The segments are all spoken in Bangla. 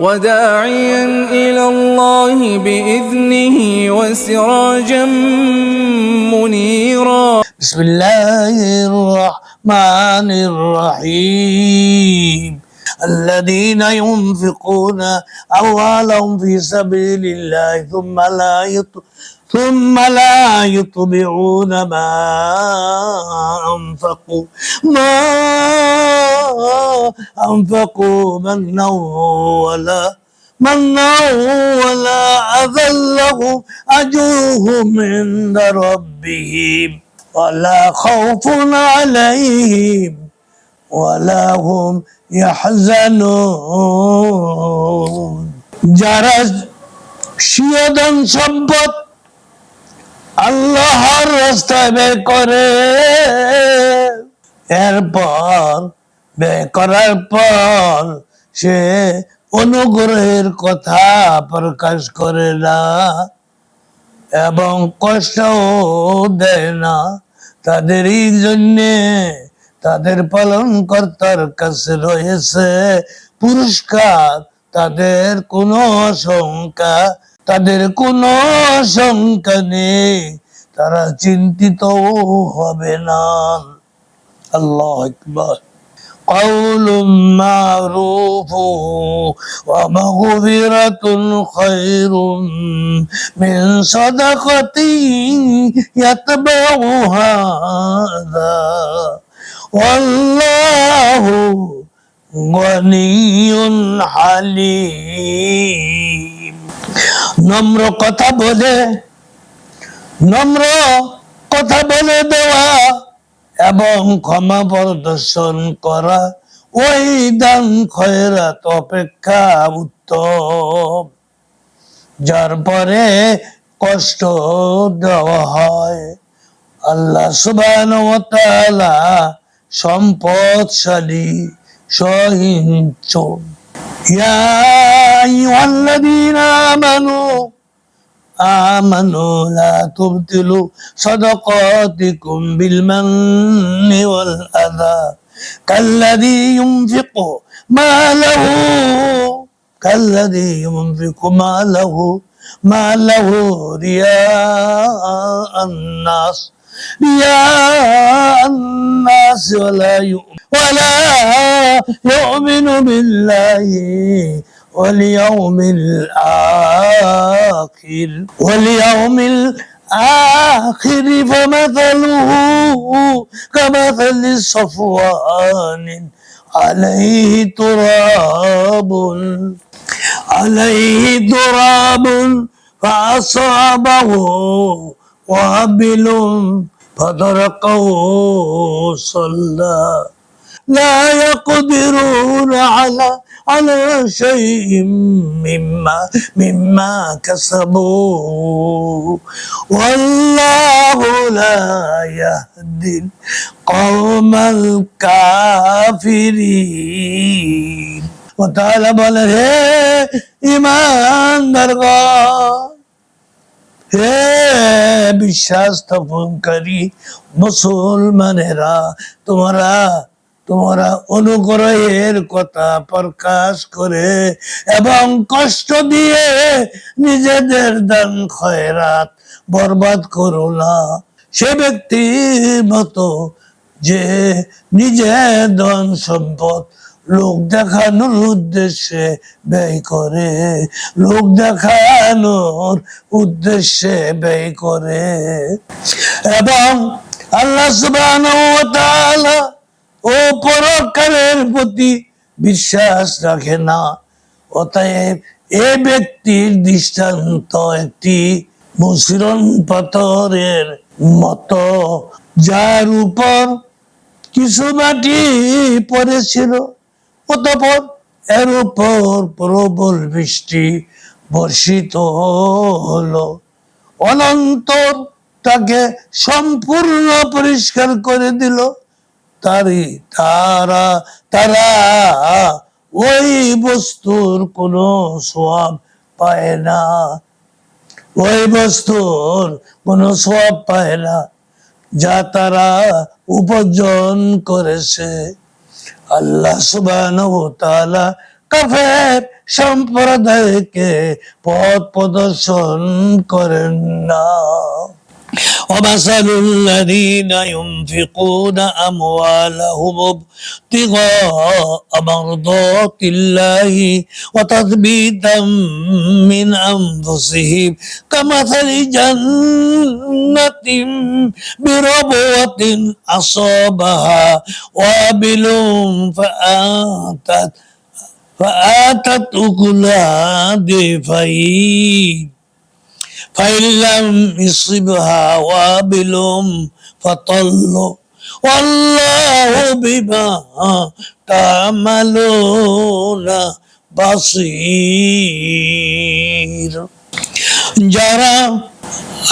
وداعيا إلى الله بإذنه وسراجا منيرا. بسم الله الرحمن الرحيم. الذين ينفقون أموالهم في سبيل الله ثم لا يط... ثم لا يطبعون ما أنفقوا ما أنفقوا منا ولا منا ولا أذى لهم أجرهم عند ربهم ولا خوف عليهم ولا هم يحزنون যারা সিয়দন সম্পদ আল্লাহর রাস্তায় ব্যয় করে। এরপর ব্যয় করার পর সে অনুগ্রহের কথা প্রকাশ করে না এবং কষ্ট দেয় না। তাদের এই জন্যে তাদের পালন কর্তার কাছে রয়েছে পুরস্কার। তাদের কোনো শঙ্কা তাদের কোনো শঙ্কা নেই তারা চিন্তিত হবে না আল্লাহ আকবার قول معروف ومغفرة خير من صدقة يتبعها أذى والله غني حليم নম্র কথা বলে, নম্র কথা বলে দেওয়া এবং ক্ষমা প্রদর্শন করা, ওই দান খয়রাত অপেক্ষা উত্তম। যার পরে কষ্ট দেওয়া হয়, আল্লাহ সুবান সম্পদশালী, সহিংস। يا أيها الذين آمنوا آمنوا لا تبطلوا صدقاتكم بالمن والأذى. كالذي ينفق ماله كالذي ينفق ماله ماله رياء الناس رياء الناس ولا يؤمن ولا يؤمن بالله واليوم الآخر. واليوم الآخر فمثله كمثل صفوان عليه تراب. عليه تراب فأصابه وابل فدرقه صلى. لا يقدرون على على شيء مما مما كسبوا والله لا يهدي القوم الكافرين وتعالى বলে হে ইমানদারগণ হে বিশ্বাস স্থাপনকারী মুসলমানেরা তোমরা তোমরা অনুগ্রহের কথা প্রকাশ করে এবং কষ্ট দিয়ে নিজেদের দান খয়রাত বরবাদ করো না। সে ব্যক্তির মতো যে নিজে ধন সম্পদ লোক দেখানোর উদ্দেশ্যে ব্যয় করে, লোক দেখানোর উদ্দেশ্যে ব্যয় করে। এবং আল্লাহ সুবহানাহু ওয়া তাআলা ও পরকালের প্রতি বিশ্বাস রাখে না। অতএব এ ব্যক্তির দৃষ্টান্ত একটি মুসরণ পাথরের মতো, যার উপর কিছু মাটি পড়েছিল। অতপর এর উপর প্রবল বৃষ্টি বর্ষিত হলো। অনন্তর তাকে সম্পূর্ণ পরিষ্কার করে দিল। তারি তারা তারা ওই বস্তুর কোনো সোয়াব পায় না। ওই বস্তুর কোনো সোয়াব পায় না, যা তারা উপার্জন করেছে। আল্লাহ তাআলা কাফের সম্প্রদায়কে পথ প্রদর্শন করেন না। ومثل الذين ينفقون أموالهم ابتغاء مرضات الله وتثبيتا من أنفسهم كمثل جنة بربوة أصابها وابل فآتت فآتت أكلها ضعفين فإن لم يصبها وابل فطل والله بما تعملون بصير যারা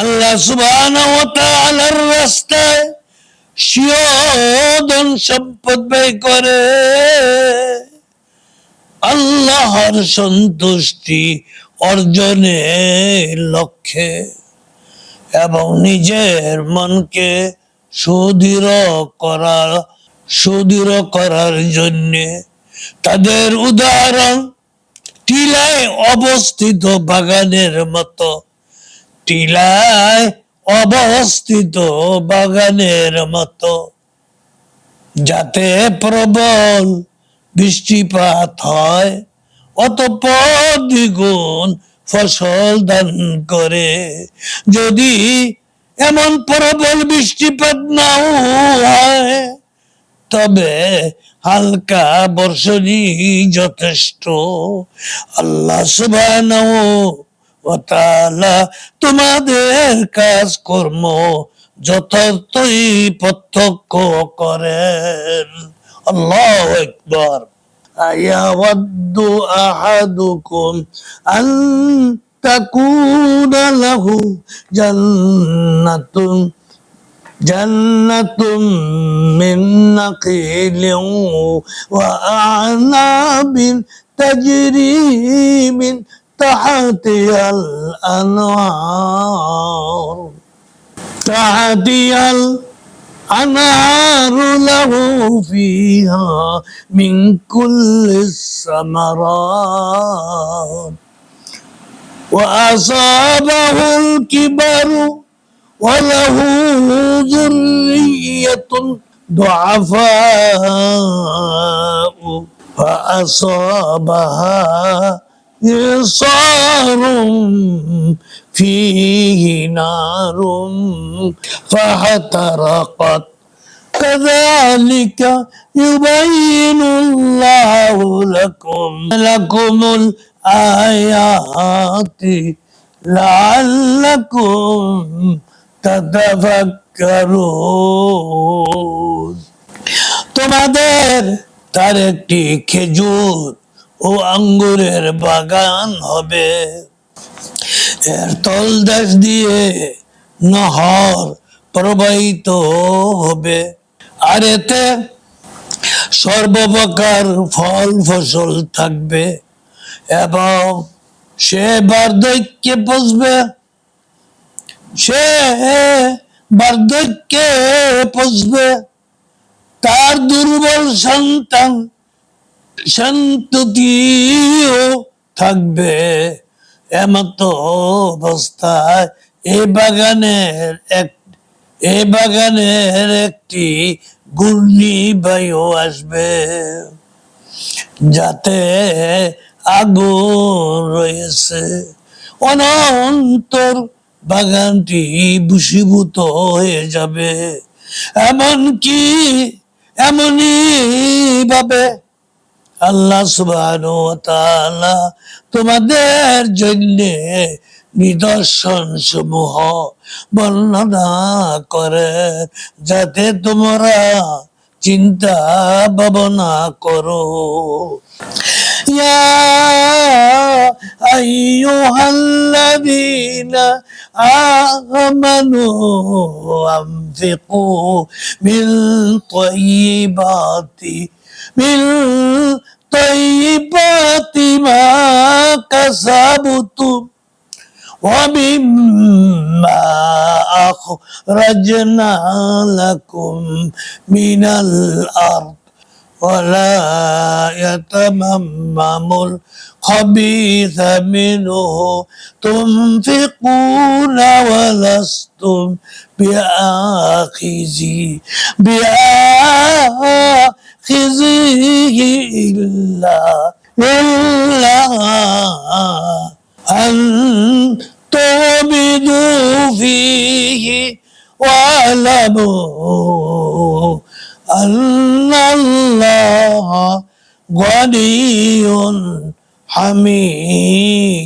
আল্লাহ সুবহানাহু ওয়া তাআলার রাস্তায় শিয়দন সম্পদ ব্যয় করে আল্লাহর সন্তুষ্টি অর্জনের লক্ষ্যে এবং নিজের মনকে সুদৃঢ় করার সুদৃঢ় করার জন্য তাদের উদাহরণ টিলায় অবস্থিত বাগানের মতো। টিলায় অবস্থিত বাগানের মতো। যাতে প্রবল বৃষ্টিপাত হয় অতঃপর দ্বিগুণ ফসল দান করে। যদি এমন প্রবল বৃষ্টিপাত নাও হয়, তবে হালকা বর্ষণই যথেষ্ট। আল্লাহ তোমাদের কাজকর্ম যথার্থই প্রত্যক্ষ করেন। আল্লাহ আকবার। أيود أحدكم أن تكون له جنة جنة من نخيل وأعناب تجري من تحتها الأنهار تحتها الأنهار له فيها من كل الثمرات. وأصابه الكبر وله ذرية ضعفاء فأصابها إعصار فيه نار فاحترقت كذلك يبين الله لكم لكم الآيات لعلكم تتفكرون তোমাদের তার একটি খেজুর ও আঙ্গুরের বাগান হবে এর তলদেশ দিয়ে নহর প্রবাহিত হবে। আর এতে সর্বপ্রকার ফল ফসল থাকবে। এবং সে বার্ধক্যে পৌঁছবে সে বার্ধক্যে পৌঁছবে তার দুর্বল সন্তান সন্ততিও থাকবে। এমতো অবস্থায় এই বাগানের এক এই বাগানের একটি ঘূর্ণি বায়ু আসবে। যাতে আগুন রয়েছে। অনন্তর বাগানটি ভূষীভূত হয়ে যাবে। এমনকি এমনই ভাবে আল্লাহ তাআলা তোমাদের জন্য নিদর্শন সমূহ বর্ণনা করে যাতে তোমরা চিন্তা ভাবনা করো يا أيها الذين آمنوا أنفقوا من طيبات من طيبات ما كسبتم ومما أخرجنا لكم من الأرض ولا يتممم الخبيث منه تنفقون ولستم بآخذي بآخذيه إلا إلا أن تؤمنوا فيه واعلموا أن الله غني حميد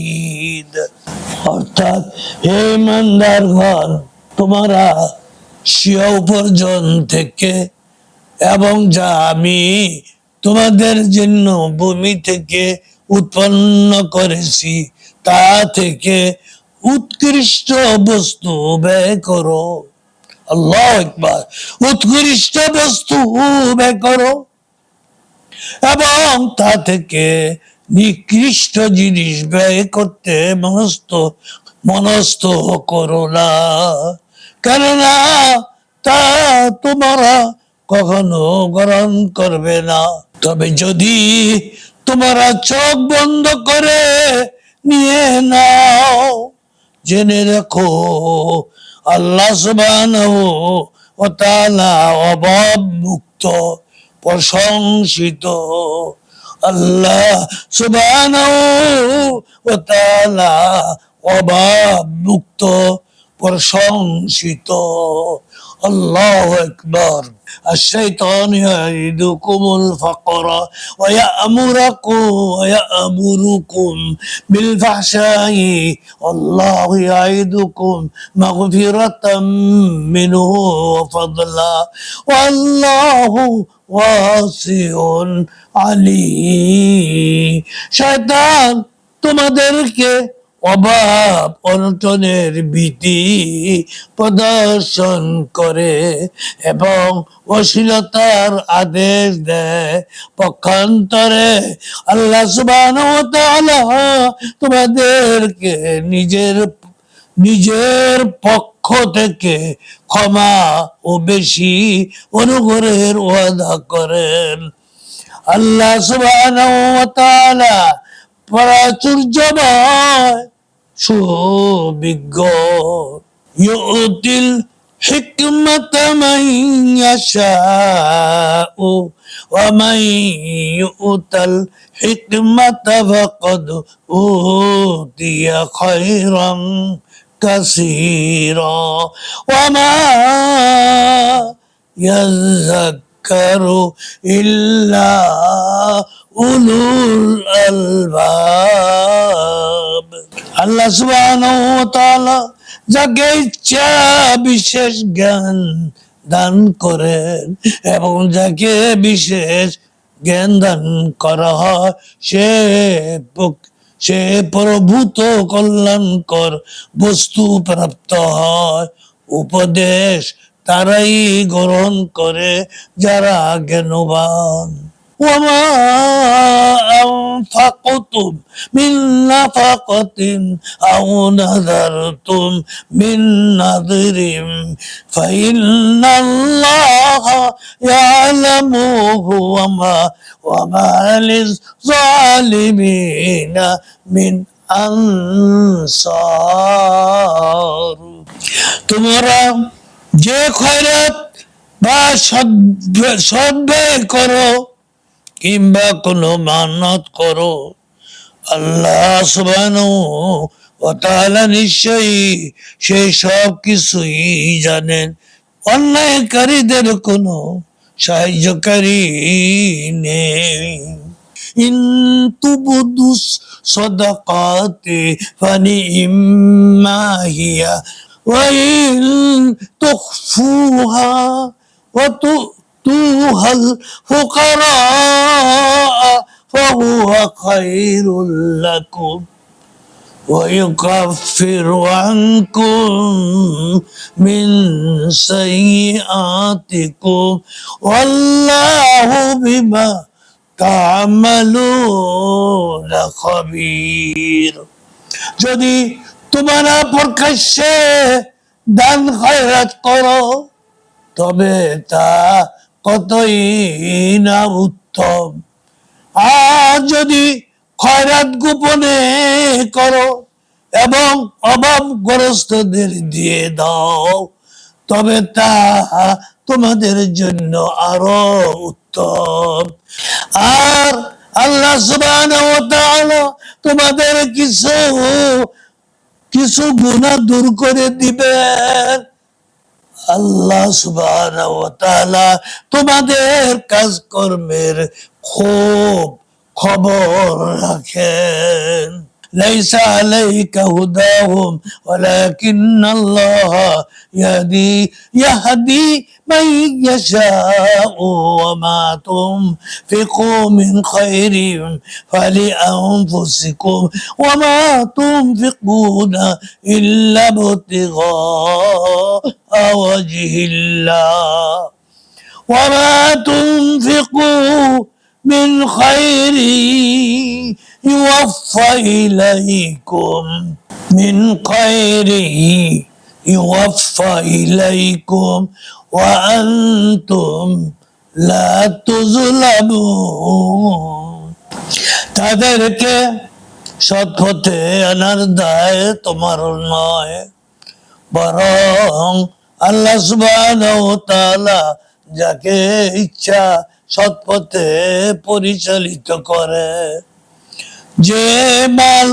অর্থাৎ হে ইমানদারগণ তোমরা স্বীয় উপার্জন থেকে এবং যা আমি তোমাদের জন্য ভূমি থেকে উৎপন্ন করেছি, তা থেকে উৎকৃষ্ট বস্তু ব্যয় করো। আল্লাহ একবার উৎকৃষ্ট বস্তু ব্যয় করো এবং তা থেকে নিকৃষ্ট জিনিস ব্যয় করতে মনস্থ মনস্থ করো না। কেননা তা তোমরা কখনো গ্রহণ করবে না। তবে যদি তোমরা চোখ বন্ধ করে নিয়ে নাও, জেনে রাখো, আল্লাহ তাআলা অভাব মুক্ত প্রশংসিত। আল্লাহ তাআলা অভাব মুক্ত প্রশংসিত। আল্লাহু আকবার الشيطان يعيدكم الفقر ويأمركم ويأمركم بالفحشاء والله يعيدكم مغفرة منه وفضلا والله واسع عليم শয়তান তোমাদেরকে অভাব অনটনের ভীতি প্রদর্শন করে এবং অশ্লীলতার আদেশ দেয়। পক্ষান্তরে আল্লাহ তাআলা তোমাদেরকে নিজের নিজের পক্ষ থেকে ক্ষমা ও বেশি অনুগ্রহের ওয়াদা করেন। আল্লাহ তাআলা প্রাচুর্যময় সুবিজ্ঞ। ইউতিল হিকমত মান ইয়াশাউ ওয়া ইউতাল হিকমত ফাকাদ উতিয়া খায়রান কাসীরা। ওয়া মা করো ইল্লা উলুল আলবাব। বিশেষ জ্ঞান দান করেন এবং যাকে বিশেষ জ্ঞান দান করা হয়, সে সে প্রভূত কল্যাণকর বস্তু প্রাপ্ত হয়। উপদেশ তারাই গ্রহণ করে যারা জ্ঞানবান وما أنفقتم من نفقة أو نذرتم من نذر فإن الله يعلمه وما وما للظالمين من أنصار তোমরা যে খয়রাত বা সদ্- সদ্ব্যয় করো কিংবা কোনো মানত করো, আল্লাহ সুবহানাহু ওয়া তাআলা নিশ্চয়ই সেই সব কিছুই জানেন। অন্যায়কারীদের কোনো সাহায্যকারী নেই। ইন তুবদুস সদাকাতে ফানিম্মা হিয়া وإن تخفوها وتؤتوها الفقراء فهو خير لكم ويكفر عنكم من سيئاتكم والله بما تعملون خبير যদি তোমরা প্রকাশ্যে দান খয়রাত করো, তবে তা কতই না উত্তম। আর যদি খয়রাত গোপনে করো এবং অভাবগ্রস্তদের দিয়ে দাও, তবে তা তোমাদের জন্য আরও উত্তম। আর আল্লাহ সুবহানাহু ওয়া তাআলা তোমাদের কিছু কিছু গুণা দূর করে দিবেন আল্লাহ সুবাহ তোমাদের কাজকর্মের খুব খবর রাখেন। ليس عليك هداهم ولكن الله يهدي يهدي من يشاء وما تنفقوا من خير فلأنفسكم وما تنفقون إلا ابتغاء وجه الله. وما تنفقوا من خير يوفى إليكم من خير يوفى إليكم وأنتم لا تظلمون তাদেরকে সৎ পথে আনার দায় তোমার নয় বরং আল্লাহ সুবহানাহু ওয়া তাআলা যাকে ইচ্ছা সৎ পথে পরিচালিত করে। যে মাল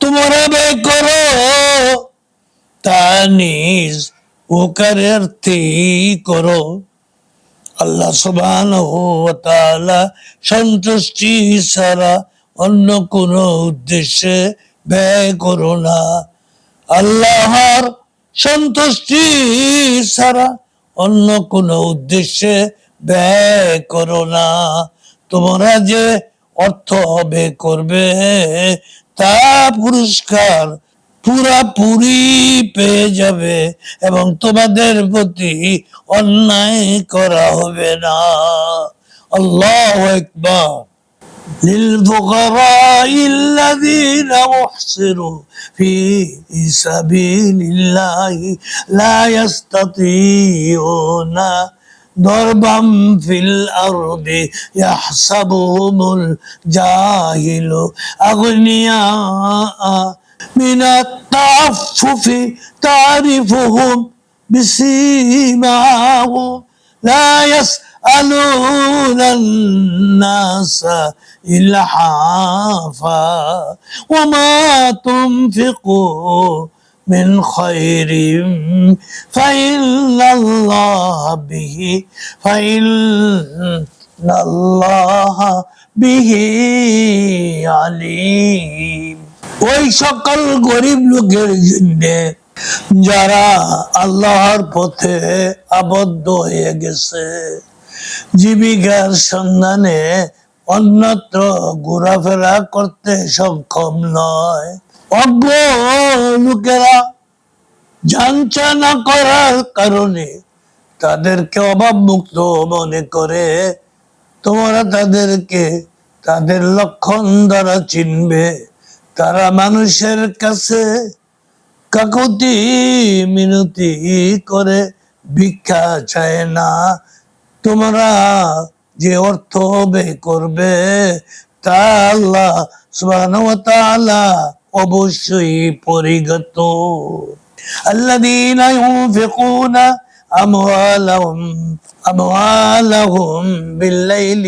তোমরা ব্যয় করো, তা নিজ করো। আল্লাহ সন্তুষ্টি ছাড়া অন্য কোনো উদ্দেশ্যে ব্যয় করো না। আল্লাহর সন্তুষ্টি ছাড়া অন্য কোনো উদ্দেশ্যে ব্যয় করো না তোমরা যে অর্থ ব্যয় করবে তা পুরস্কার পুরাপুরি পেয়ে যাবে এবং তোমাদের প্রতি অন্যায় করা হবে না আল্লাহ একবার للفقراء الذين أحصروا في سبيل الله لا يستطيعون ضربا في الأرض يحسبهم الجاهل. أغنياء من التعفف تعرفهم بسيماهم. لا يسألون الناس إلحافا. وما تنفقوا من خير فإن الله به فإن الله به عليم ওই সকল গরিব লোকের জন্য যারা আল্লাহর পথে আবদ্ধ হয়ে গেছে জীবিকার সন্ধানে অন্যত্র ঘোরাফেরা করতে সক্ষম নয় অজ্ঞ লোকেরা জানচা না করার কারণে তাদেরকে অভাব মুক্ত মনে করে। তোমরা তাদেরকে তাদের লক্ষণ দ্বারা চিনবে। তারা মানুষের কাছে কাকুতি মিনতি করে ভিক্ষা চায় না। তোমরা যে অর্থ ব্যয় করবে তা আল্লাহ তাআলা অবশ্যই পরিগত الذين ينفقون أموالهم أموالهم بالليل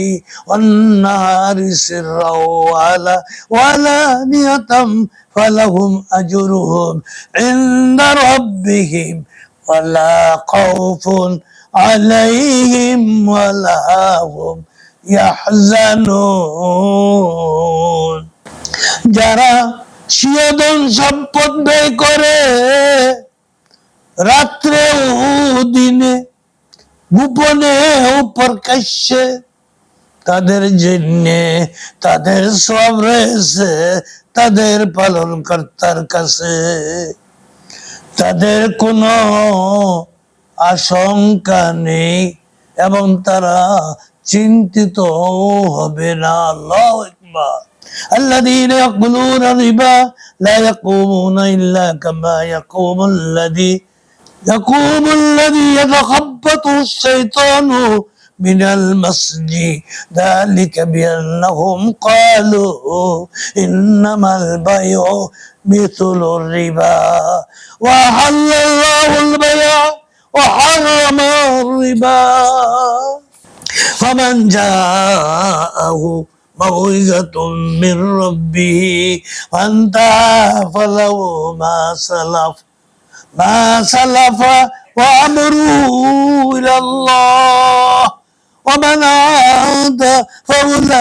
والنهار سرا وعلى وعلانية فلهم أجرهم عند ربهم ولا خوف عليهم ولا هم يحزنون যারা সিয়দন সম্পদ ব্যয় করে রাত্রে ও দিনে, গোপনে ও প্রকাশ্যে তাদের জন্য তাদের সব রয়েছে, তাদের পালন কর্তার কাছে। তাদের কোনো আশঙ্কা নেই এবং তারা চিন্তিত হবে না। আল্লাহ একবার الذين يقبلون الربا لا يقومون إلا كما يقوم الذي يقوم الذي يتخبطه الشيطان من المسجد ذلك بأنهم قالوا إنما البيع مثل الربا. وحل الله البيع وحرم الربا. فمن جاءه موعظة من ربه فانتهى فله ما سلف ما سلف وأمره إلى الله ومن عاد فأولئك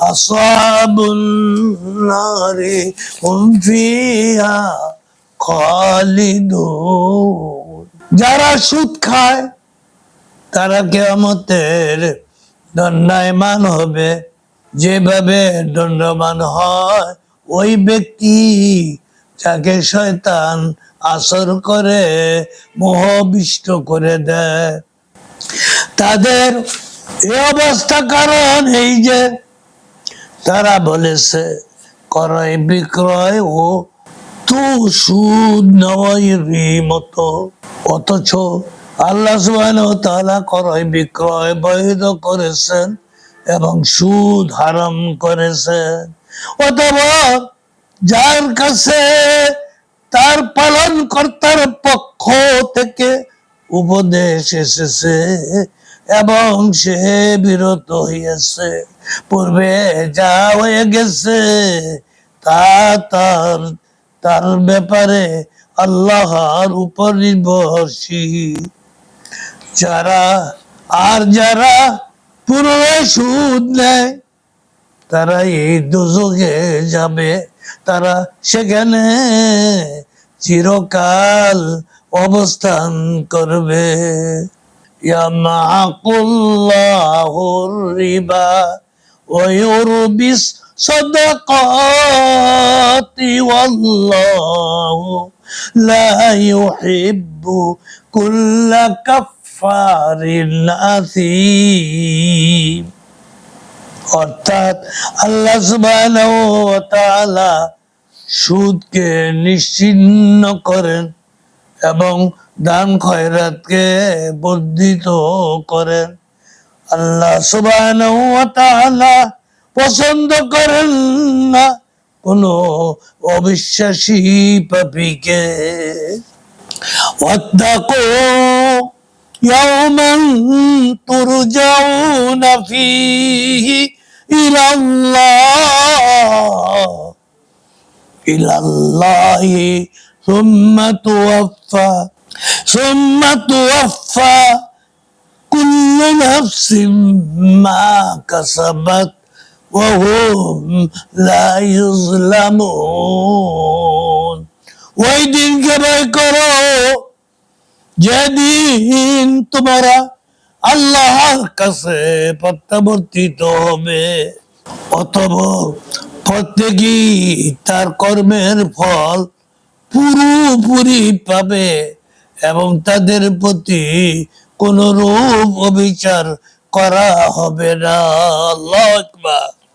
أصحاب النار هم فيها খালিদুন যারা সুদ খায় তারা কেয়ামতের দণ্ডায়মান হবে। যেভাবে দণ্ডমান হয়, ওই ব্যক্তি যাকে শয়তান আসর করে, মোহবিষ্ট করে দেয়। তাদের এই অবস্থা কারণ এই যে তারা বলেছে, ক্রয় বিক্রয় ও তো সুদ নেওয়াই মতো অথচ আল্লাহ তাআলা ক্রয় বিক্রয় বৈধ করেছেন এবং সুদ হারাম করেছেন। অথবা যার কাছে তার পালন কর্তার পক্ষ থেকে উপদেশ এসেছে এবং সে বিরত হইয়াছে। পূর্বে যা হয়ে গেছে তা তার তার ব্যাপারে আল্লাহর উপর নির্ভরশীল। যারা আর যারা পুরোয় সুদ নেয়, তারা এই দুজকে যাবে, তারা সেখানে চিরকাল অবস্থান করবে। কুল্লা কাফ كفار أثيم অর্থাৎ আল্লাহ সুবহানাহু ওয়া তাআলা সুদকে নিশ্চিহ্ন করেন এবং দান খয়রাতকে বর্ধিত করেন আল্লাহ সুবহানাহু ওয়া তাআলা পছন্দ করেন না কোনো অবিশ্বাসী পাপীকে واتقوا يوما ترجعون فيه إلى الله إلى الله ثم توفى ثم توفى كل نفس ما كسبت وهم لا يظلمون ويدين كما করো যেদিন তোমরা আল্লাহর কাছে প্রত্যাবর্তিত হবে অথবা প্রত্যেকেই তার কর্মের ফল পুরোপুরি পাবে এবং তাদের প্রতি কোন রূপ অবিচার করা হবে না। আল্লাহ